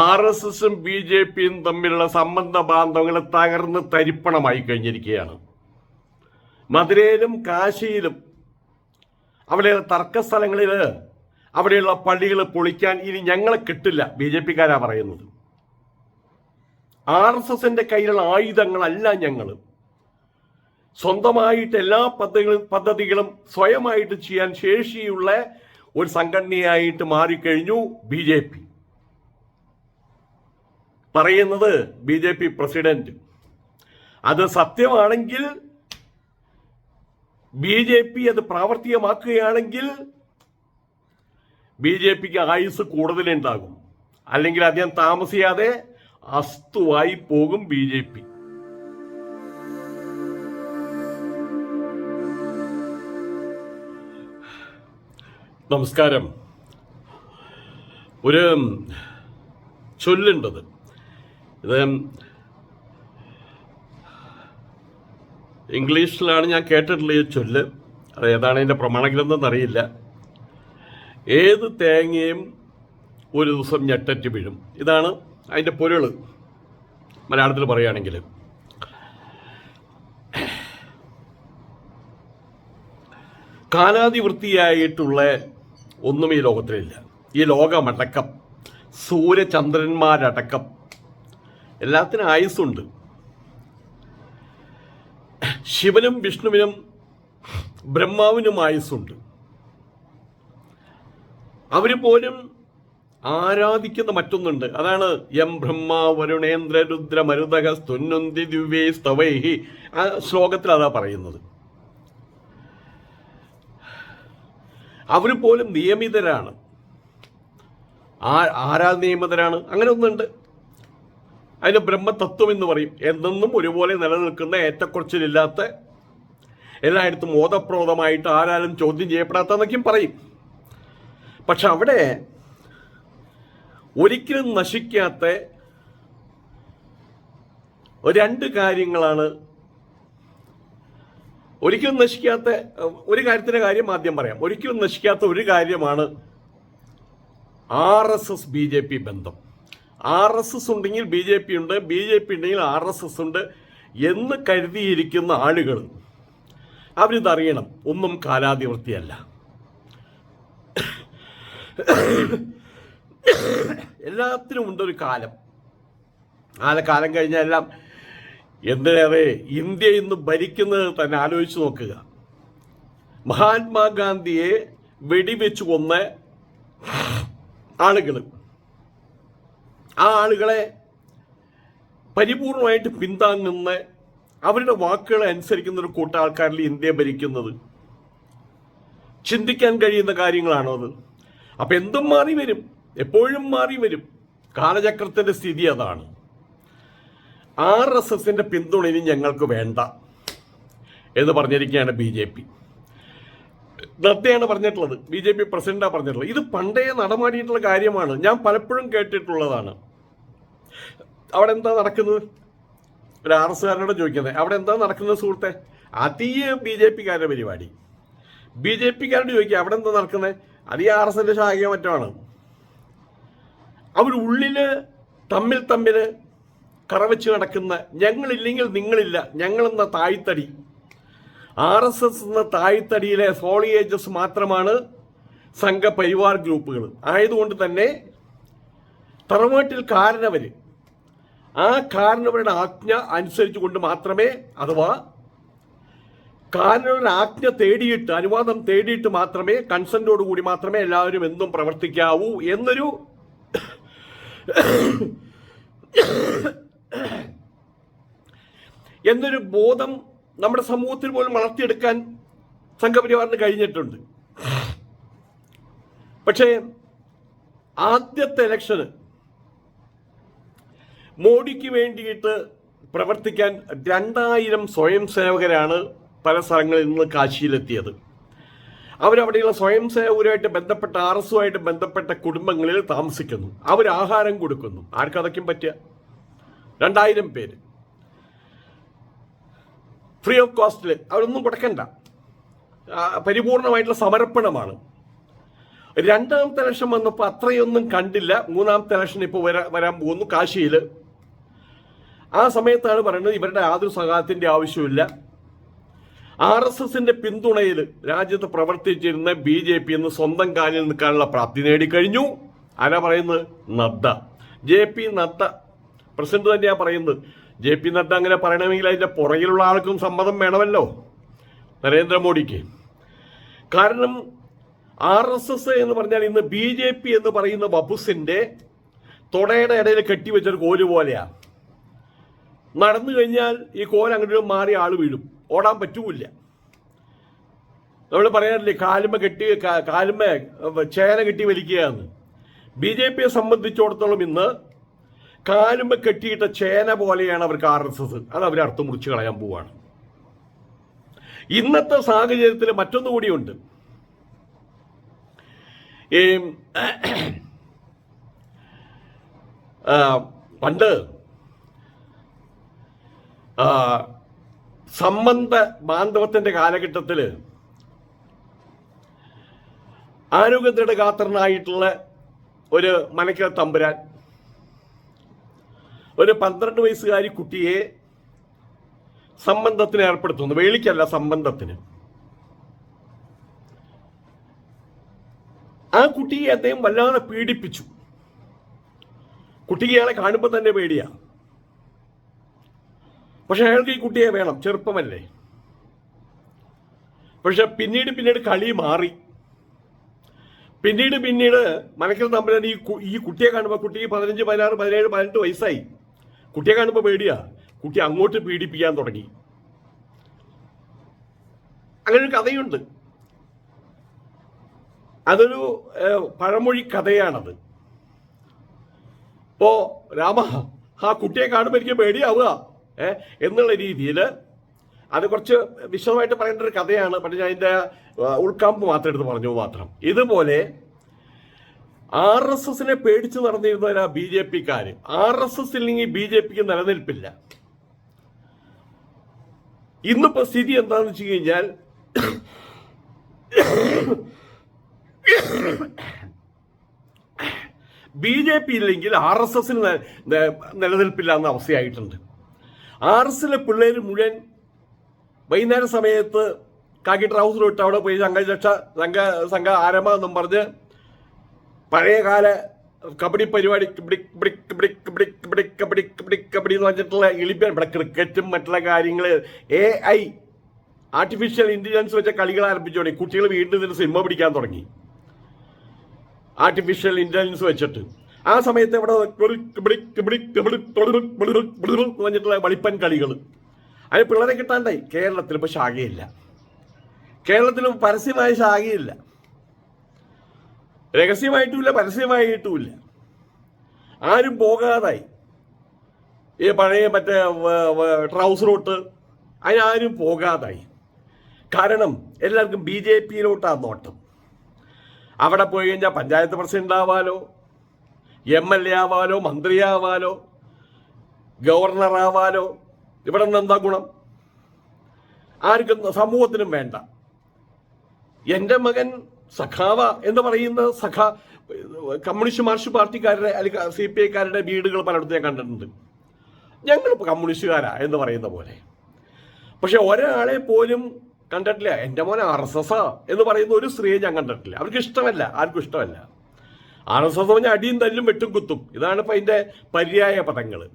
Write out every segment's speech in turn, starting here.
R S എസും B J പിയും തമ്മിലുള്ള സംബന്ധ ബാന്ധവങ്ങൾ തകർന്ന് തരിപ്പണമായി കഴിഞ്ഞിരിക്കുകയാണ്. മധുരയിലും കാശിയിലും തർക്ക തർക്കസ്ഥലങ്ങളിൽ അവിടെയുള്ള പള്ളികൾ പൊളിക്കാൻ ഇനി ഞങ്ങളെ കിട്ടില്ല ബി ജെ പിക്കാരാ പറയുന്നത്. ആർ എസ് എസിന്റെ കയ്യിലുള്ള ആയുധങ്ങളല്ല ഞങ്ങൾ സ്വന്തമായിട്ട് എല്ലാ പദ്ധതികളും പദ്ധതികളും സ്വയമായിട്ട് ചെയ്യാൻ ശേഷിയുള്ള ഒരു സംഘടനയായിട്ട് മാറിക്കഴിഞ്ഞു ബി ജെ പി. പറയുന്നത് ബി ജെ പി പ്രസിഡന്റ്. അത് സത്യമാണെങ്കിൽ ബി ജെ പി അത് പ്രാവർത്തികമാക്കുകയാണെങ്കിൽ ബി ജെ പിക്ക് ആയുസ് കൂടുതലുണ്ടാകും. അല്ലെങ്കിൽ അദ്ദേഹം താമസിയാതെ അസ്തുവായി പോകും ബി ജെ പി. നമസ്കാരം. ഒരു ചൊല്ലുണ്ടത്. ഇത് ഇംഗ്ലീഷിലാണ് ഞാൻ കേട്ടിട്ടുള്ള ഈ ചൊല്ല്. അത് ഏതാണ് അതിന്റെ പ്രമാണഗ്രന്ഥം അറിയില്ല ഏത് തേങ്ങയും ഒരു ദിവസം ഞെട്ടറ്റ് വീഴും. ഇതാണ് അതിന്റെ പൊരുൾ മലയാളത്തിൽ പറയുകയാണെങ്കിൽ. കാലാതിവൃത്തിയായിട്ടുള്ള ഒന്നും ഈ ലോകത്തിലില്ല. ഈ ലോകമടക്കം സൂര്യചന്ദ്രന്മാരടക്കം എല്ലാത്തിനും ആയുസ്സുണ്ട്. ശിവനും വിഷ്ണുവിനും ബ്രഹ്മാവിനും ആയുസ്സുണ്ട്. അവർ പോലും ആരാധിക്കുന്ന മറ്റൊന്നുണ്ട്. അതാണ് യം ബ്രഹ്മ വരുണേന്ദ്ര രുദ്ര മരുതക സ്തുന്നുന്തി ദിവ്യേ സ്തവൈഹി. ആ ശ്ലോകത്തിൽ അതാ പറയുന്നത്. അവർ പോലും നിയമിതരാണ്. ആ ആരാ നിയമിതരാണ് അങ്ങനെ ഒന്നുണ്ട്. അതിന് ബ്രഹ്മതത്വം എന്ന് പറയും. എന്നെന്നും ഒരുപോലെ നിലനിൽക്കുന്ന ഏറ്റക്കുറച്ചിലില്ലാത്ത എല്ലായിടത്തും ഓതപ്രോതമായിട്ട് ആരാലും ചോദ്യം ചെയ്യപ്പെടാത്തന്നൊക്കെയും പറയും. പക്ഷെ അവിടെ ഒരിക്കലും നശിക്കാത്ത രണ്ട് കാര്യങ്ങളാണ് ഒരിക്കലും നശിക്കാത്ത ഒരു കാര്യത്തിന്റെ കാര്യം ആദ്യം പറയാം. ഒരിക്കലും നശിക്കാത്ത ഒരു കാര്യമാണ് R S S B J P ബന്ധം. ആർ എസ് എസ് ഉണ്ടെങ്കിൽ ബി ജെ പി ഉണ്ട് ബി ജെ പി ഉണ്ടെങ്കിൽ ആർ എസ് എസ് ഉണ്ട് എന്ന് കരുതിയിരിക്കുന്ന ആളുകൾ അവരിതറിയണം ഒന്നും കാലാതിവൃത്തിയല്ല. എല്ലാത്തിനും ഉണ്ടൊരു കാലം ആ കാലം. കഴിഞ്ഞാൽ എല്ലാം എന്തിനേറെ ഇന്ത്യ ഇന്ന് ഭരിക്കുന്നത് തന്നെ ആലോചിച്ച് നോക്കുക. മഹാത്മാഗാന്ധിയെ വെടിവെച്ച് കൊന്ന ആളുകൾ ആ ആളുകളെ പരിപൂർണമായിട്ട് പിന്താങ്ങുന്ന അവരുടെ വാക്കുകളെ അനുസരിക്കുന്ന ഒരു കൂട്ട ആൾക്കാരിൽ ഇന്ത്യ ഭരിക്കുന്നത്. ചിന്തിക്കാൻ കഴിയുന്ന കാര്യങ്ങളാണോ അത്? അപ്പം എന്തും മാറി വരും. എപ്പോഴും മാറി വരും. കാലചക്രത്തിന്റെ സ്ഥിതി അതാണ്. ആർ എസ് എസിന്റെ പിന്തുണ ഇനി ഞങ്ങൾക്ക് വേണ്ട എന്ന് പറഞ്ഞിരിക്കുകയാണ് ബി ജെ പി. നദ്ദയാണ് പറഞ്ഞിട്ടുള്ളത്. ബി ജെ പി പ്രസിഡന്റാണ് പറഞ്ഞിട്ടുള്ളത്. ഇത് പണ്ടേ നടമാടിയിട്ടുള്ള കാര്യമാണ്. ഞാൻ പലപ്പോഴും കേട്ടിട്ടുള്ളതാണ്. അവിടെ എന്താ നടക്കുന്നത്? ഒരു ആർ എസ് കാരനോട് ചോദിക്കുന്നത് അവിടെ എന്താ നടക്കുന്നത് സുഹൃത്തെ? അതീയ ബി ജെ പിക്കാരുടെ പരിപാടി. ബി ജെ പിക്കാരോട് ചോദിക്കുക അവിടെ എന്താ നടക്കുന്നത് അതീ ആർ എസ് എന്റെ ശാഖയോ മറ്റാണ് അവരുള്ളിൽ തമ്മിൽ തമ്മിൽ കറവച്ച് നടക്കുന്ന ഞങ്ങളില്ലെങ്കിൽ നിങ്ങളില്ല ഞങ്ങളെന്ന തായ്തടി ആർ എസ് എസ് എന്ന തായ്തടിയിലെ സോളിയേജസ് മാത്രമാണ് സംഘപരിവാർ ഗ്രൂപ്പുകൾ. ആയതുകൊണ്ട് തന്നെ തറവാട്ടിൽ കാരണവര് ആ കാരണവരുടെ ആജ്ഞ അനുസരിച്ചുകൊണ്ട് മാത്രമേ അഥവാ കാരണവരുടെ ആജ്ഞ തേടിയിട്ട് അനുവാദം തേടിയിട്ട് മാത്രമേ കൺസെന്റോട് കൂടി മാത്രമേ എല്ലാവരും എന്തും പ്രവർത്തിക്കാവൂ എന്നൊരു എന്നൊരു ബോധം നമ്മുടെ സമൂഹത്തിൽ പോലും വളർത്തിയെടുക്കാൻ സംഘപരിവാറിന് കഴിഞ്ഞിട്ടുണ്ട്. പക്ഷേ ആദ്യത്തെ ഇലക്ഷന് മോഡിക്ക് വേണ്ടിയിട്ട് പ്രവർത്തിക്കാൻ രണ്ടായിരം സ്വയം സേവകരാണ് പല സ്ഥലങ്ങളിൽ നിന്ന് കാശിയിലെത്തിയത്. അവരവിടെയുള്ള സ്വയം സേവകരുമായിട്ട് ബന്ധപ്പെട്ട ആർ എസുമായിട്ട് ബന്ധപ്പെട്ട കുടുംബങ്ങളിൽ താമസിക്കുന്നു. അവർ ആഹാരം കൊടുക്കുന്നു. ആർക്കതൊക്കെയും പറ്റുക രണ്ടായിരം പേര്. ഫ്രീ ഓഫ് കോസ്റ്റിൽ അവരൊന്നും കൊടുക്കണ്ട പരിപൂർണമായിട്ടുള്ള സമർപ്പണമാണ്. രണ്ടാമത്തെ ഇലക്ഷൻ വന്നപ്പോൾ അത്രയൊന്നും കണ്ടില്ല. മൂന്നാമത്തെ ഇലക്ഷൻ ഇപ്പോൾ വരാ വരാൻ പോകുന്നു കാശിയിൽ ആ സമയത്താണ് പറയുന്നത് ഇവരുടെ യാതൊരു സഹായത്തിന്റെ ആവശ്യമില്ല ആർ എസ് എസിന്റെ പിന്തുണയിൽ രാജ്യത്ത് പ്രവർത്തിച്ചിരുന്ന ബി ജെ പി എന്ന് സ്വന്തം കാലിൽ നിൽക്കാനുള്ള പ്രാപ്തി നേടിക്കഴിഞ്ഞു. ആരാ പറയുന്നത്? Nadda. J P Nadda. President തന്നെയാ പറയുന്നത്. ജെ പി നദ്ദ അങ്ങനെ പറയണമെങ്കിൽ അതിന്റെ പുറകിലുള്ള ആൾക്കും സമ്മതം വേണമല്ലോ നരേന്ദ്രമോദിക്ക്. കാരണം ആർ എസ് എസ് എന്ന് പറഞ്ഞാൽ ഇന്ന് ബി ജെ പി എന്ന് പറയുന്ന ബബുസിന്റെ തുടയുടെ ഇടയിൽ കെട്ടിവെച്ചൊരു കോൽ പോലെയാണ് നടന്നു കഴിഞ്ഞാൽ ഈ കോൽ അങ്ങോട്ട് മാറി ആൾ വീഴും. ഓടാൻ പറ്റൂല നമ്മൾ പറയാറില്ലേ കാലുമ കെട്ടി കാലുമ ചേന കെട്ടി വലിക്കുകയാണ് ബി ജെ പിയെ സംബന്ധിച്ചിടത്തോളം ഇന്ന് കാലുമ കെട്ടിയിട്ട ചേന പോലെയാണ് അവർക്ക് ആർ എസ് എസ് അത് അവർ അർത്ഥം മുറിച്ച് കളയാൻ പോവാണ്. ഇന്നത്തെ സാഹചര്യത്തിൽ മറ്റൊന്നു കൂടിയുണ്ട്. ഈ പണ്ട് സംബന്ധ ബാന്ധവത്തിന്റെ കാലഘട്ടത്തിൽ ആരോഗ്യത്തിന്റെ കാത്തരനായിട്ടുള്ള ഒരു മനക്കര തമ്പുരാൻ ഒരു പന്ത്രണ്ട് വയസ്സുകാരി കുട്ടിയെ സംബന്ധത്തിന് ഏർപ്പെടുത്തുന്നു. വേളിക്കല്ല സംബന്ധത്തിന്. ആ കുട്ടിയെ അദ്ദേഹം വല്ലാതെ പീഡിപ്പിച്ചു. കുട്ടിക്ക് കാണുമ്പോൾ തന്നെ പേടിയാ. പക്ഷെ അയാൾക്ക് ഈ കുട്ടിയെ വേണം ചെറുപ്പമല്ലേ. പക്ഷെ പിന്നീട് പിന്നീട് കളി മാറി. പിന്നീട് പിന്നീട് മനക്കൽ തമ്പുരാൻ ഈ ഈ കുട്ടിയെ കാണുമ്പോൾ കുട്ടിക്ക് പതിനഞ്ച് പതിനാറ് പതിനേഴ് പതിനെട്ട് വയസ്സായി. കുട്ടിയെ കാണുമ്പോൾ പേടിയാ. കുട്ടി അങ്ങോട്ട് പീഡിപ്പിക്കാൻ തുടങ്ങി. അങ്ങനെ ഒരു കഥയുണ്ട്. അതൊരു പഴമൊഴി കഥയാണത്. ഇപ്പോ രാമ ആ കുട്ടിയെ കാണുമ്പോൾ എനിക്ക് പേടിയാവുക ഏഹ് എന്നുള്ള രീതിയിൽ അത് കുറച്ച് വിശദമായിട്ട് പറയേണ്ട ഒരു കഥയാണ്. പക്ഷെ ഞാൻ അതിന്റെ ഉൾക്കാമ്പ് മാത്രം എടുത്ത് പറഞ്ഞു മാത്രം. ഇതുപോലെ ആർ എസ് എസിനെ പേടിച്ച് നടന്നിരുന്നവരാ ബി ജെ പിക്കാര്. ആർ എസ് എസ് ഇല്ലെങ്കിൽ ബി ജെ പിക്ക് നിലനിൽപ്പില്ല. ഇന്നിപ്പോ സ്ഥിതി എന്താണെന്ന് വെച്ച് കഴിഞ്ഞാൽ ബി ജെ പി ഇല്ലെങ്കിൽ ആർ എസ് എസിന് നിലനിൽപ്പില്ല എന്ന അവസ്ഥയായിട്ടുണ്ട്. ആർ എസ് എസിലെ പിള്ളേർ മുഴുവൻ വൈകുന്നേര സമയത്ത് കാക്കി ട്രൗസർ ഇട്ട് അവിടെ പോയി സംഘരക്ഷ സംഘ സംഘ ആരംഭം എന്നും പറഞ്ഞ് പഴയകാല കബഡി പരിപാടി brick brick brick brick brick brick brick kabaddi എന്ന് പറഞ്ഞിട്ടുള്ള എളിപ്പൻ ഇവിടെ ക്രിക്കറ്റും മറ്റുള്ള കാര്യങ്ങൾ എ ഐ ആർട്ടിഫിഷ്യൽ ഇന്റലിജൻസ് വെച്ച കളികൾ ആരംഭിച്ചു തുടങ്ങി കുട്ടികൾ വീണ്ടും ഇതിന് സിനിമ പിടിക്കാൻ തുടങ്ങി. ആർട്ടിഫിഷ്യൽ ഇന്റലിജൻസ് വെച്ചിട്ട്. ആ സമയത്ത് ഇവിടെ പറഞ്ഞിട്ടുള്ള വളിപ്പൻ കളികൾ അതിന് പിള്ളേരെ കിട്ടാണ്ടായി. കേരളത്തിൽ ഇപ്പോൾ ശാഖയില്ല. കേരളത്തിൽ പരസ്യമായ ശാഖയില്ല. രഹസ്യമായിട്ടുമില്ല പരസ്യമായിട്ടുമില്ല. ആരും പോകാതായി. ഈ പഴയ മറ്റേ ട്രൗസർ തൊട്ട് അതിനാരും പോകാതായി. കാരണം എല്ലാവർക്കും ബി ജെ പിയിലോട്ടാണ് നോട്ടം. അവിടെ പോയി കഴിഞ്ഞാൽ പഞ്ചായത്ത് പ്രസിഡന്റ് ആവാലോ എം എൽ എ ആവാലോ മന്ത്രിയാവാലോ ഗവർണർ ആവാലോ ഇവിടെ നിന്ന് എന്താ ഗുണം? ആർക്കും സമൂഹത്തിനും വേണ്ട. എന്റെ മകൻ സഖാവ എന്ന് പറയുന്ന സഖ കമ്മ്യൂണിസ്റ്റ് മാർക്സിസ്റ്റ് പാർട്ടിക്കാരുടെ അല്ലെങ്കിൽ സി പി ഐക്കാരുടെ വീടുകൾ പലയിടത്തും ഞാൻ കണ്ടിട്ടുണ്ട്. ഞങ്ങൾ കമ്മ്യൂണിസ്റ്റുകാരാ എന്ന് പറയുന്ന പോലെ. പക്ഷെ ഒരാളെ പോലും കണ്ടിട്ടില്ല. എന്റെ മോനെ ആർ എസ് എസ് എന്ന് പറയുന്ന ഒരു സ്ത്രീയെ ഞാൻ കണ്ടിട്ടില്ല. അവർക്ക് ഇഷ്ടമല്ല ആർക്കും ഇഷ്ടമല്ല. ആർ എസ് എസ് പറഞ്ഞാൽ അടിയും തല്ലും വെട്ടും കുത്തും. ഇതാണ് ഇപ്പം അതിന്റെ പര്യായ പദങ്ങൾ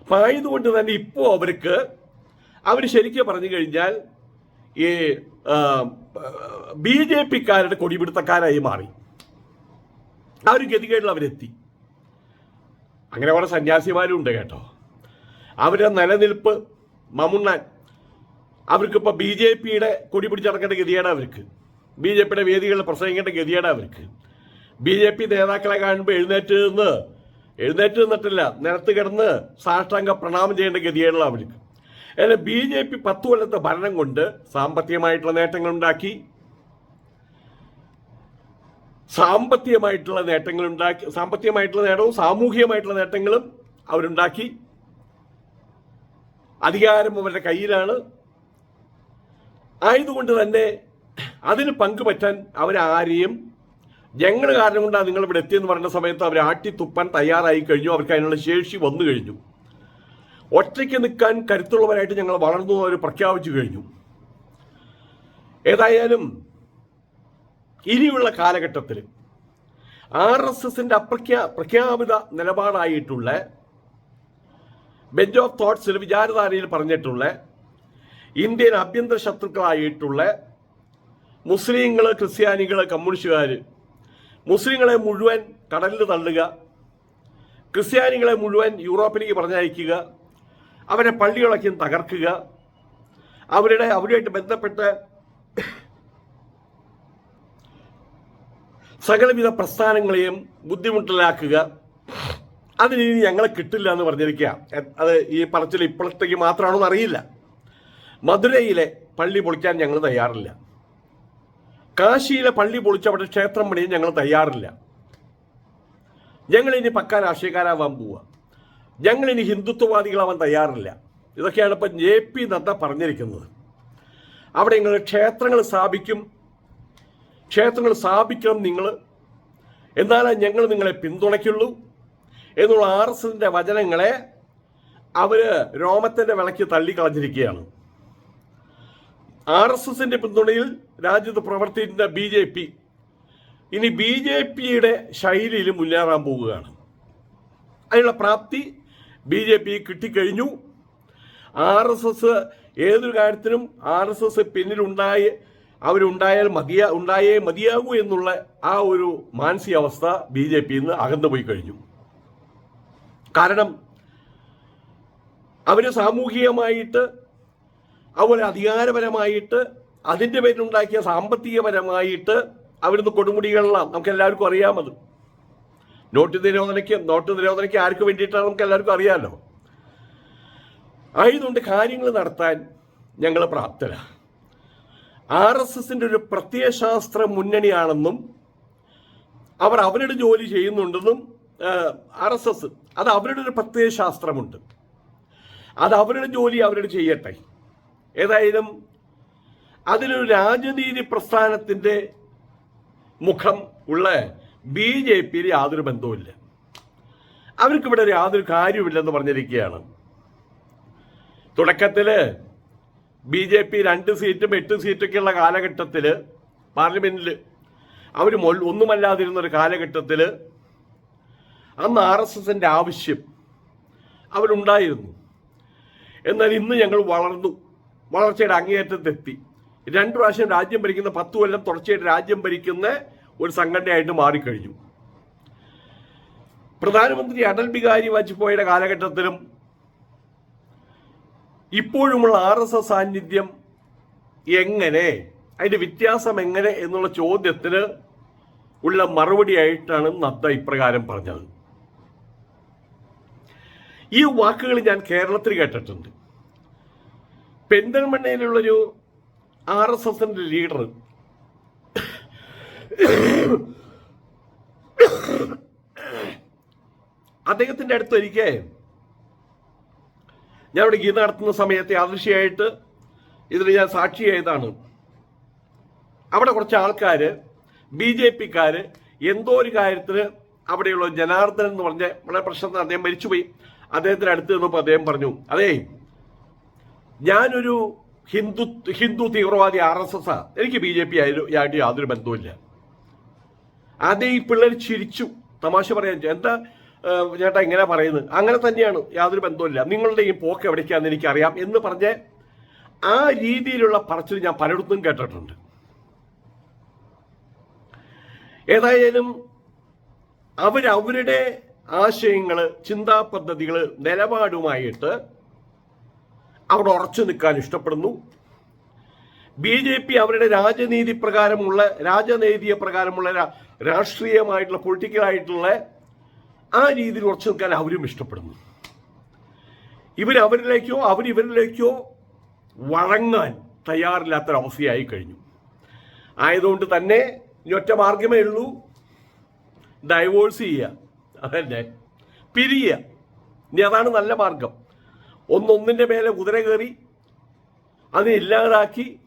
അപ്പം ആയതുകൊണ്ട് തന്നെ ഇപ്പോൾ അവർക്ക് അവർ ശരിക്കും പറഞ്ഞു കഴിഞ്ഞാൽ ഈ ബി ജെ പിക്കാരുടെ കൊടിപിടുത്തക്കാരായി മാറി. ആ ഒരു ഗതികേടിൽ അവരെത്തി. അങ്ങനെ കുറെ സന്യാസിമാരും ഉണ്ട് കേട്ടോ. അവരുടെ നിലനിൽപ്പ് മമുണ്ണാൻ അവർക്കിപ്പോൾ ബി ജെ പിയുടെ കൊടി പിടിച്ചടക്കേണ്ട ഗതിയാണ് അവർക്ക്. ബി ജെ പിയുടെ വേദികളിൽ പ്രസംഗിക്കേണ്ട ഗതിയാണ് അവർക്ക്. ബി ജെ പി നേതാക്കളെ കാണുമ്പോൾ എഴുന്നേറ്റ് നിന്ന് എഴുന്നേറ്റ് നിന്നിട്ടില്ല നിലത്ത് കിടന്ന് സാഷ്ടാംഗ പ്രണാമം ചെയ്യേണ്ട ഗതിയാണല്ലോ അവർക്ക്. അല്ല ബി ജെ പി പത്ത് കൊല്ലത്തെ ഭരണം കൊണ്ട് സാമ്പത്തികമായിട്ടുള്ള നേട്ടങ്ങൾ ഉണ്ടാക്കി. സാമ്പത്തികമായിട്ടുള്ള നേട്ടങ്ങൾ ഉണ്ടാക്കി. സാമ്പത്തികമായിട്ടുള്ള നേട്ടവും സാമൂഹികമായിട്ടുള്ള നേട്ടങ്ങളും അവരുണ്ടാക്കി. അധികാരം അവരുടെ കയ്യിലാണ്. ആയതുകൊണ്ട് തന്നെ അതിന് പങ്കുപറ്റാൻ അവരാരെയും ഞങ്ങൾ കാരണം കൊണ്ടാണ് നിങ്ങൾ ഇവിടെ എത്തിയെന്ന് പറഞ്ഞ സമയത്ത് അവർ ആട്ടിത്തുപ്പാൻ തയ്യാറായി കഴിഞ്ഞു. അവർക്ക് അതിനുള്ള ശേഷി വന്നു കഴിഞ്ഞു. ഒറ്റയ്ക്ക് നിൽക്കാൻ കരുത്തുള്ളവരായിട്ട് ഞങ്ങൾ വളർന്നു അവർ പ്രഖ്യാപിച്ചു കഴിഞ്ഞു. ഏതായാലും ഇനിയുള്ള കാലഘട്ടത്തിൽ ആർ എസ് എസിന്റെ അപ്രഖ്യാ പ്രഖ്യാപിത നിലപാടായിട്ടുള്ള ബെഞ്ച് ഓഫ് തോട്ട്സിൽ വിചാരധാരയിൽ പറഞ്ഞിട്ടുള്ള ഇന്ത്യൻ ആഭ്യന്തര ശത്രുക്കളായിട്ടുള്ള മുസ്ലിങ്ങൾ ക്രിസ്ത്യാനികൾ കമ്മ്യൂണിസ്റ്റുകാർ മുസ്ലിങ്ങളെ മുഴുവൻ കടലിൽ തള്ളുക ക്രിസ്ത്യാനികളെ മുഴുവൻ യൂറോപ്പിലേക്ക് പറഞ്ഞയക്കുക അവരെ പള്ളികളൊക്കെ തകർക്കുക. അവരുടെ അവരുമായിട്ട് ബന്ധപ്പെട്ട് സകലവിധ പ്രസ്ഥാനങ്ങളെയും ബുദ്ധിമുട്ടിലാക്കുക. അതിന് ഇനി ഞങ്ങളെ കിട്ടില്ല എന്ന് പറഞ്ഞിരിക്കുക. അത് ഈ പറച്ചിൽ ഇപ്പോഴത്തേക്ക് മാത്രമാണോ അറിയില്ല. മധുരയിലെ പള്ളി പൊളിക്കാൻ ഞങ്ങൾ തയ്യാറില്ല. കാശിയിലെ പള്ളി പൊളിച്ച് അവിടെ ക്ഷേത്രം പണിയാൻ ഞങ്ങൾ തയ്യാറില്ല. ഞങ്ങൾ ഇനി പക്ക രാഷ്ട്രീയക്കാരാവാൻ പോവുക. ഞങ്ങൾ ഇനി ഹിന്ദുത്വവാദികളാവാൻ തയ്യാറില്ല. ഇതൊക്കെയാണ് ഇപ്പം ജെ പി നദ്ദ പറഞ്ഞിരിക്കുന്നത്. അവിടെ നിങ്ങൾ ക്ഷേത്രങ്ങൾ സ്ഥാപിക്കും ക്ഷേത്രങ്ങൾ സ്ഥാപിക്കണം നിങ്ങൾ. എന്നാലേ ഞങ്ങൾ നിങ്ങളെ പിന്തുണയ്ക്കുള്ളൂ എന്നുള്ള ആർ എസ് എസിന്റെ വചനങ്ങളെ അവർ രോമത്തിന്റെ വിളക്ക് തള്ളിക്കളഞ്ഞിരിക്കുകയാണ്. ആർ എസ് എസിന്റെ പിന്തുണയിൽ രാജ്യത്ത് പ്രവർത്തിക്കുന്ന ബി ജെ പി ഇനി ബി ജെ പിയുടെ ശൈലിയിൽ മുന്നേറാൻ പോവുകയാണ്. അതിനുള്ള പ്രാപ്തി ബി ജെ പി കിട്ടിക്കഴിഞ്ഞു. ആർ എസ് എസ് ഏതൊരു കാര്യത്തിനും ആർ എസ് എസ് പിന്നിലുണ്ടായി അവരുണ്ടായാൽ മതിയാ ഉണ്ടായേ മതിയാകൂ എന്നുള്ള ആ ഒരു മാനസികാവസ്ഥ ബി ജെ പിയിൽ നിന്ന് അകന്നു പോയി കഴിഞ്ഞു. കാരണം അവർ സാമൂഹികമായിട്ട് അതുപോലെ അധികാരപരമായിട്ട് അതിന്റെ പേരിലുണ്ടാക്കിയ സാമ്പത്തികപരമായിട്ട് അവിടുന്ന് കൊടുമുടികളിലാണ് നമുക്ക് എല്ലാവർക്കും അറിയാമത്. നോട്ട് നിരോധനയ്ക്ക് നോട്ട് നിരോധനയ്ക്ക് ആർക്ക് വേണ്ടിയിട്ടാണ് നമുക്ക് എല്ലാവർക്കും അറിയാമല്ലോ ആയതുകൊണ്ട് കാര്യങ്ങൾ നടത്താൻ ഞങ്ങൾ പ്രാപ്തരാണ് ആർ എസ് എസിന്റെ ഒരു പ്രത്യയശാസ്ത്ര മുന്നണിയാണെന്നും അവർ അവരുടെ ജോലി ചെയ്യുന്നുണ്ടെന്നും ആർ എസ് എസ് അത് അവരുടെ ഒരു പ്രത്യയശാസ്ത്രമുണ്ട്. അത് അവരുടെ ജോലി അവരുടെ ചെയ്യട്ടെ. ഏതായാലും അതിലൊരു രാജനീതി പ്രസ്ഥാനത്തിന്റെ മുഖം ഉള്ള ബി ജെ പിയിൽ യാതൊരു ബന്ധവുമില്ല. അവർക്കിവിടെ യാതൊരു കാര്യമില്ലെന്ന് പറഞ്ഞിരിക്കുകയാണ്. തുടക്കത്തിൽ ബി ജെ പി രണ്ട് സീറ്റും എട്ട് സീറ്റൊക്കെയുള്ള കാലഘട്ടത്തിൽ പാർലമെന്റിൽ അവർ ഒന്നുമല്ലാതിരുന്ന ഒരു കാലഘട്ടത്തിൽ അന്ന് ആർ എസ് എസിന്റെ ആവശ്യം അവരുണ്ടായിരുന്നു. എന്നാൽ ഇന്ന് ഞങ്ങൾ വളർന്നു. വളർച്ചയുടെ അങ്ങേയറ്റത്തെത്തി. രണ്ട് പ്രാവശ്യം രാജ്യം ഭരിക്കുന്ന പത്ത് കൊല്ലം തുടർച്ചയായിട്ട് രാജ്യം ഭരിക്കുന്ന ഒരു സംഘടനയായിട്ട് മാറിക്കഴിഞ്ഞു. പ്രധാനമന്ത്രി അടൽ ബിഹാരി വാജ്പേയിയുടെ കാലഘട്ടത്തിലും ഇപ്പോഴുമുള്ള ആർ എസ് എസ് സാന്നിധ്യം എങ്ങനെ അതിന്റെ വ്യത്യാസം എങ്ങനെ എന്നുള്ള ചോദ്യത്തിന് ഉള്ള മറുപടിയായിട്ടാണ് നദ്ദ ഇപ്രകാരം പറഞ്ഞത്. ഈ വാക്കുകൾ ഞാൻ കേരളത്തിൽ കേട്ടിട്ടുണ്ട്. പെരിന്തൽമണ്ണയിലുള്ളൊരു ആർ എസ് എസിന്റെ ലീഡർ അദ്ദേഹത്തിന്റെ അടുത്ത് എനിക്ക് ഞാൻ ഇവിടെ ഗീത നടത്തുന്ന സമയത്ത് യാദൃശ്യമായിട്ട് ഇതിന് ഞാൻ സാക്ഷിയായതാണ് അവിടെ കുറച്ച് ആൾക്കാർ ബി ജെ പിക്കാർ എന്തോ ഒരു കാര്യത്തിന് അവിടെയുള്ള ജനാർദ്ദനൻ എന്ന് പറഞ്ഞ വളരെ പ്രശ്നത്തിൽ അദ്ദേഹം മരിച്ചുപോയി. അദ്ദേഹത്തിന് അടുത്ത് നിന്നപ്പോൾ അദ്ദേഹം പറഞ്ഞു അതേ ഞാനൊരു ഹിന്ദു ഹിന്ദു തീവ്രവാദി ആർ എസ് എസ് എനിക്ക് ബി ജെ പി ആയിട്ട് യാതൊരു ബന്ധവുമില്ല. ആദ്യം ഈ പിള്ളേർ ചിരിച്ചു. തമാശ പറയാൻ എന്താ ചേട്ടാ ഇങ്ങനെ പറയുന്നത്? അങ്ങനെ തന്നെയാണ് യാതൊരു ബന്ധവുമില്ല. നിങ്ങളുടെ ഈ പോക്ക് എവിടേക്കാന്ന് എനിക്കറിയാം എന്ന് പറഞ്ഞ് ആ രീതിയിലുള്ള പറച്ചിൽ ഞാൻ പലയിടത്തും കേട്ടിട്ടുണ്ട്. ഏതായാലും അവരവരുടെ ആശയങ്ങൾ ചിന്താ പദ്ധതികൾ നിലപാടുമായിട്ട് അവിടെ ഉറച്ചു നിൽക്കാൻ ഇഷ്ടപ്പെടുന്നു. ബി ജെ പി അവരുടെ രാജനീതി പ്രകാരമുള്ള രാജനീതിയ പ്രകാരമുള്ള രാഷ്ട്രീയമായിട്ടുള്ള പൊളിറ്റിക്കലായിട്ടുള്ള ആ രീതിയിൽ ഉറച്ചു നിൽക്കാൻ അവരും ഇഷ്ടപ്പെടുന്നു. ഇവരവരിലേക്കോ അവരിവരിലേക്കോ വഴങ്ങാൻ തയ്യാറില്ലാത്തൊരവസ്ഥയായി കഴിഞ്ഞു. ആയതുകൊണ്ട് തന്നെ ഒറ്റ മാർഗമേ ഉള്ളൂ. ഡൈവോഴ്സ് ചെയ്യുക. അതന്നെ. പിരിയുക. ഇനി അതാണ് നല്ല മാർഗം ഒന്നൊന്നിന്റെ മേലെ കുതിര കയറി അതിനെ ഇല്ലാതാക്കി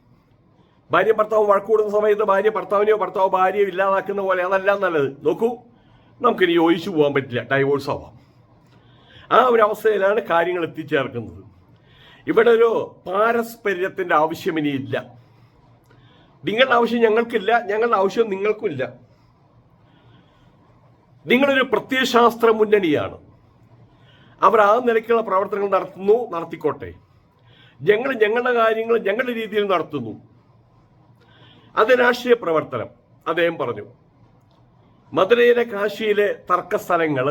ഭാര്യ ഭർത്താവ് വഴക്കൂടുന്ന സമയത്ത് ഭാര്യ ഭർത്താവിനെയോ ഭർത്താവ് ഭാര്യയോ ഇല്ലാതാക്കുന്ന പോലെ അതല്ല നല്ലത്. നോക്കൂ നമുക്കിനി യോജിച്ചു പോകാൻ പറ്റില്ല. ഡൈവോഴ്സ് ആവാം. ആ ഒരു അവസ്ഥയിലാണ് കാര്യങ്ങൾ എത്തിച്ചേർക്കുന്നത്. ഇവിടെ ഒരു പാരസ്പര്യത്തിന്റെ ആവശ്യം ഇനിയില്ല. നിങ്ങളുടെ ആവശ്യം ഞങ്ങൾക്കില്ല ഞങ്ങളുടെ ആവശ്യം നിങ്ങൾക്കുമില്ല നിങ്ങളൊരു പ്രത്യയശാസ്ത്ര മുന്നണിയാണ്. അവർ ആ നിലയ്ക്കുള്ള പ്രവർത്തനങ്ങൾ നടത്തുന്നു നടത്തിക്കോട്ടെ. ഞങ്ങൾ ഞങ്ങളുടെ കാര്യങ്ങൾ ഞങ്ങളുടെ രീതിയിൽ നടത്തുന്നു. അത് രാഷ്ട്രീയ പ്രവർത്തനം. അദ്ദേഹം പറഞ്ഞു മധുരയിലെ കാശിയിലെ തർക്ക സ്ഥലങ്ങൾ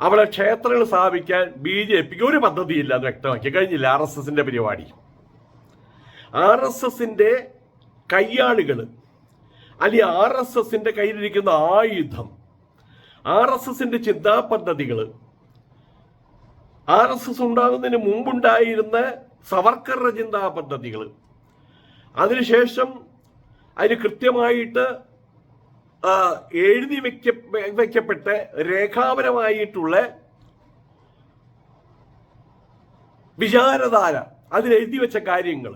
അവിടെ ക്ഷേത്രങ്ങൾ സ്ഥാപിക്കാൻ ബി ജെ പിക്ക് ഒരു പദ്ധതിയില്ല അത് വ്യക്തമാക്കി. കഴിഞ്ഞില്ല ആർ എസ് എസിന്റെ പരിപാടി. ആർ എസ് എസിന്റെ കയ്യാളുകൾ അല്ലെങ്കിൽ ആർ എസ് എസിന്റെ കയ്യിലിരിക്കുന്ന ആയുധം ആർ എസ് എസിന്റെ ചിന്താ പദ്ധതികൾ ആർ എസ് എസ് ഉണ്ടാകുന്നതിന് മുമ്പുണ്ടായിരുന്ന സവർക്കറുടെ ചിന്താ പദ്ധതികൾ അതിനുശേഷം അതിന് കൃത്യമായിട്ട് എഴുതി വെക്ക വെക്കപ്പെട്ട് രേഖാപരമായിട്ടുള്ള വിചാരധാര അതിലെഴുതി വെച്ച കാര്യങ്ങൾ.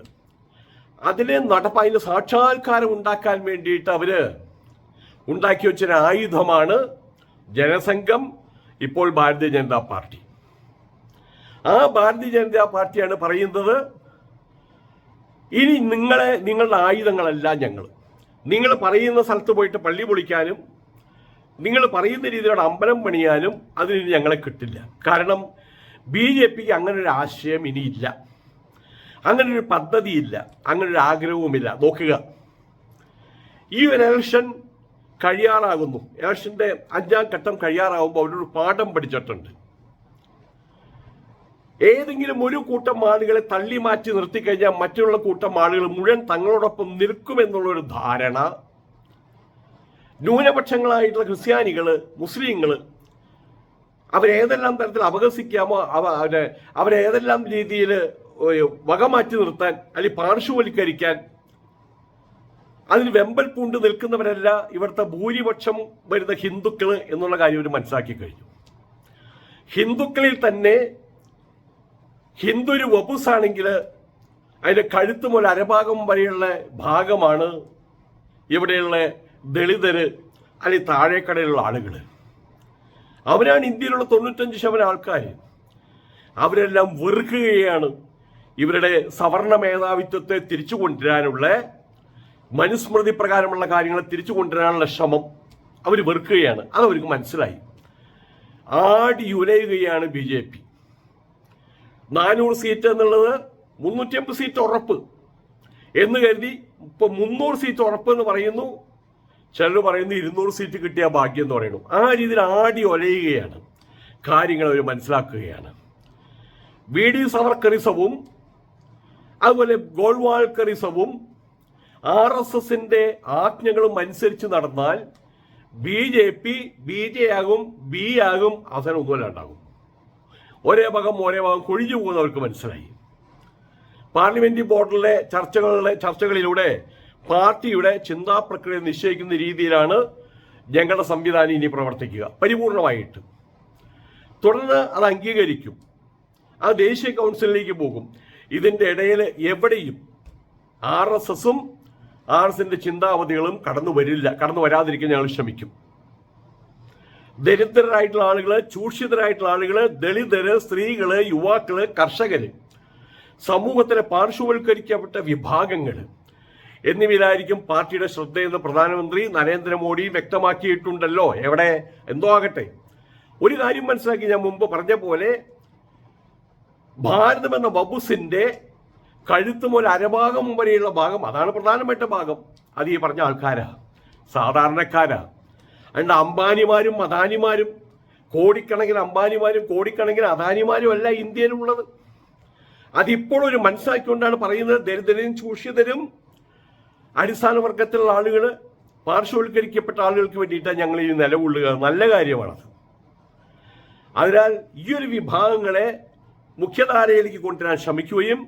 അതിനെ നടപ്പ് അതിന് സാക്ഷാത്കാരം ഉണ്ടാക്കാൻ വേണ്ടിയിട്ട് അവർ ഉണ്ടാക്കി വെച്ചൊരു ആയുധമാണ് ജനസംഘം ഇപ്പോൾ ഭാരതീയ ജനതാ പാർട്ടി. ആ ഭാരതീയ ജനതാ പാർട്ടിയാണ് പറയുന്നത് ഇനി നിങ്ങളെ നിങ്ങളുടെ ആയുധങ്ങളല്ല ഞങ്ങൾ നിങ്ങൾ പറയുന്ന സ്ഥലത്ത് പോയിട്ട് പള്ളി പൊളിക്കാനും നിങ്ങൾ പറയുന്ന രീതിയിലുള്ള അമ്പലം പണിയാനും അതിന് ഞങ്ങളെ കിട്ടില്ല. കാരണം ബി ജെ പിക്ക് അങ്ങനെ ഒരു ആശയം ഇനിയില്ല. അങ്ങനെ ഒരു പദ്ധതിയില്ല. അങ്ങനെ ഒരു ആഗ്രഹവുമില്ല. നോക്കുക. ഈ ഒരു ഇലക്ഷൻ കഴിയാറാകുന്നു. ഇലക്ഷന്റെ അഞ്ചാം ഘട്ടം കഴിയാറാകുമ്പോൾ അവരൊരു പാഠം പഠിച്ചിട്ടുണ്ട്. ഏതെങ്കിലും ഒരു കൂട്ടം ആളുകളെ തള്ളി മാറ്റി നിർത്തിക്കഴിഞ്ഞാൽ മറ്റുള്ള കൂട്ടം ആളുകൾ മുഴുവൻ തങ്ങളോടൊപ്പം നിൽക്കുമെന്നുള്ള ഒരു ധാരണ. ന്യൂനപക്ഷങ്ങളായിട്ടുള്ള ക്രിസ്ത്യാനികൾ മുസ്ലിങ്ങൾ അവരേതെല്ലാം തരത്തിൽ അപഹസിക്കാമോ അവ അവരെ അവരേതെല്ലാം രീതിയിൽ വക മാറ്റി നിർത്താൻ അല്ലെങ്കിൽ പാർശ്വവൽക്കരിക്കാൻ അതിന് വെമ്പൽ പൂണ്ട് നിൽക്കുന്നവരല്ല ഇവിടുത്തെ ഭൂരിപക്ഷം വരുന്ന ഹിന്ദുക്കൾ എന്നുള്ള കാര്യം അവർ മനസ്സിലാക്കി കഴിഞ്ഞു. ഹിന്ദുക്കളിൽ തന്നെ ഹിന്ദു ഒരു വപുസാണെങ്കിൽ അതിന്റെ കഴുത്ത് മുതൽ അരഭാഗം വരെയുള്ള ഭാഗമാണ് ഇവിടെയുള്ള ദളിതര് അല്ലെങ്കിൽ താഴേക്കടയിലുള്ള ആളുകൾ അവരാണ് ഇന്ത്യയിലുള്ള തൊണ്ണൂറ്റഞ്ച് ശതമാനം ആൾക്കാർ അവരെല്ലാം വെറുക്കുകയാണ്. ഇവരുടെ സവർണ മേധാവിത്വത്തെ തിരിച്ചു കൊണ്ടുവരാനുള്ള മനുസ്മൃതി പ്രകാരമുള്ള കാര്യങ്ങളെ തിരിച്ചു കൊണ്ടുവരാനുള്ള ശ്രമം അവർ വെറുക്കുകയാണ്. അതവർക്ക് മനസ്സിലായി. ആടി ഉലയുകയാണ് ബി ജെ പി. നാനൂറ് സീറ്റ് എന്നുള്ളത് മുന്നൂറ്റി അമ്പത് സീറ്റ് ഉറപ്പ്. എന്ന് കരുതി ഇപ്പൊ മുന്നൂറ് സീറ്റ് ഉറപ്പ് എന്ന് പറയുന്നു. ചിലർ പറയുന്നു ഇരുന്നൂറ് സീറ്റ് കിട്ടിയ ഭാഗ്യം എന്ന് പറയുന്നു. ആ രീതിയിൽ ആടി ഒലയുകയാണ്. കാര്യങ്ങൾ അവർ മനസ്സിലാക്കുകയാണ്. വി ഡി സവർക്കറിസവും അതുപോലെ ഗോൾവാൾക്കറിസവും ആർ എസ് എസിന്റെ ആജ്ഞകളും അനുസരിച്ച് നടന്നാൽ B J P B J ആകും ബി ആകും അവസാനം ഒന്നുമല്ല ഉണ്ടാകും. ഒരേ ഭാഗം ഒരേ ഭാഗം കൊഴിഞ്ഞു പോകുന്നവർക്ക് മനസ്സിലായി. പാർലമെന്റ് ബോർഡിലെ ചർച്ചകളിലെ ചർച്ചകളിലൂടെ പാർട്ടിയുടെ ചിന്താ പ്രക്രിയ നിശ്ചയിക്കുന്ന രീതിയിലാണ് ഞങ്ങളുടെ സംവിധാനം ഇനി പ്രവർത്തിക്കുക പരിപൂർണമായിട്ട്. തുടർന്ന് അത് അംഗീകരിക്കും. അത് ദേശീയ കൗൺസിലിലേക്ക് പോകും. ഇതിന്റെ ഇടയിൽ എവിടെയും ആർ എസ് എസും ആർ എസിന്റെ ചിന്താവധികളും കടന്നു വരില്ല കടന്നു വരാതിരിക്കാൻ ഞങ്ങൾ ശ്രമിക്കും. ദരിദ്രരായിട്ടുള്ള ആളുകൾ ചൂഷിതരായിട്ടുള്ള ആളുകൾ ദളിതര് സ്ത്രീകൾ യുവാക്കൾ കർഷകര് സമൂഹത്തിലെ പാർശ്വവൽക്കരിക്കപ്പെട്ട വിഭാഗങ്ങൾ എന്നിവയിലായിരിക്കും പാർട്ടിയുടെ ശ്രദ്ധയെന്ന് പ്രധാനമന്ത്രി നരേന്ദ്രമോദി വ്യക്തമാക്കിയിട്ടുണ്ടല്ലോ. എവിടെ? എന്തോ ആകട്ടെ. ഒരു കാര്യം മനസ്സിലാക്കി ഞാൻ മുമ്പ് പറഞ്ഞ പോലെ ഭാരതം എന്ന ബബുസിന്റെ കഴുത്തും ഒരു അരഭാഗം വരെയുള്ള ഭാഗം അതാണ് പ്രധാനപ്പെട്ട ഭാഗം. അത് ഈ പറഞ്ഞ ആൾക്കാരാ. സാധാരണക്കാരാ. അതുകൊണ്ട് അംബാനിമാരും അദാനിമാരും കോടിക്കണക്കിന് അംബാനിമാരും കോടിക്കണക്കിന് അദാനിമാരും അല്ല ഇന്ത്യയിലുള്ളത്. അതിപ്പോൾ ഒരു മനസ്സാക്കിക്കൊണ്ടാണ് പറയുന്നത് ദരിദ്രരും ചൂഷിതരും അടിസ്ഥാന വർഗത്തിലുള്ള ആളുകൾ പാർശ്വവൽക്കരിക്കപ്പെട്ട ആളുകൾക്ക് വേണ്ടിയിട്ടാണ് ഞങ്ങൾ ഈ നിലകൊള്ളുക നല്ല കാര്യമാണത് അതിനാൽ ഈ ഒരു വിഭാഗങ്ങളെ മുഖ്യധാരയിലേക്ക് കൊണ്ടുവരാൻ ശ്രമിക്കുകയും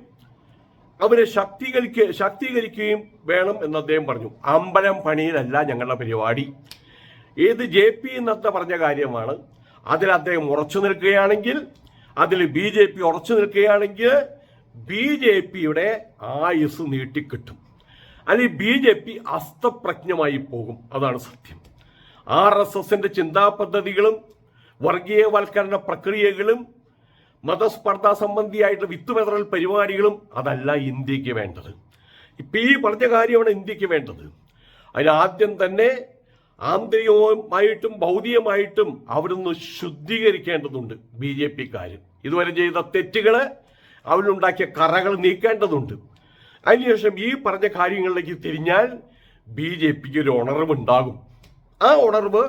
അവരെ ശക്തീകരിക്ക ശാക്തീകരിക്കുകയും വേണം എന്ന് അദ്ദേഹം പറഞ്ഞു. അമ്പലം പണിയിലല്ല ഞങ്ങളുടെ പരിപാടി. ഏത് ജെ പി എന്നത്തെ പറഞ്ഞ കാര്യമാണ്. അതിൽ അദ്ദേഹം ഉറച്ചു നിൽക്കുകയാണെങ്കിൽ അതിൽ ബി ജെ പി ഉറച്ചു നിൽക്കുകയാണെങ്കിൽ ബി ജെ പിയുടെ ആയുസ് നീട്ടിക്കിട്ടും. അല്ലെങ്കിൽ ബി ജെ പി അസ്തപ്രജ്ഞമായി പോകും. അതാണ് സത്യം. ആർ എസ് എസിന്റെ ചിന്താ പദ്ധതികളും വർഗീയവൽക്കരണ പ്രക്രിയകളും മതസ്പർദ്ധ സംബന്ധിയായിട്ടുള്ള വിത്ത് വിതറൽ പരിപാടികളും അതല്ല ഇന്ത്യയ്ക്ക് വേണ്ടത്. ഇപ്പം ഈ പറഞ്ഞ കാര്യമാണ് ഇന്ത്യയ്ക്ക് വേണ്ടത്. അതിനാദ്യം തന്നെ ആന്തരികമായിട്ടും ഭൗതികമായിട്ടും അവിടുന്ന് ശുദ്ധീകരിക്കേണ്ടതുണ്ട് ബി ജെ പിക്കാർ ഇതുവരെ ചെയ്ത തെറ്റുകൾ അവരുണ്ടാക്കിയ കറകൾ നീക്കേണ്ടതുണ്ട്. അതിനുശേഷം ഈ പറഞ്ഞ കാര്യങ്ങളിലേക്ക് തിരിഞ്ഞാൽ ബി ജെ പിക്ക് ഒരു ഉണർവ് ഉണ്ടാകും ആ ഉണർവ്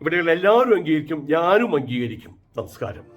ഇവിടെയുള്ള എല്ലാവരും അംഗീകരിക്കും ഞാനും അംഗീകരിക്കും. നമസ്കാരം.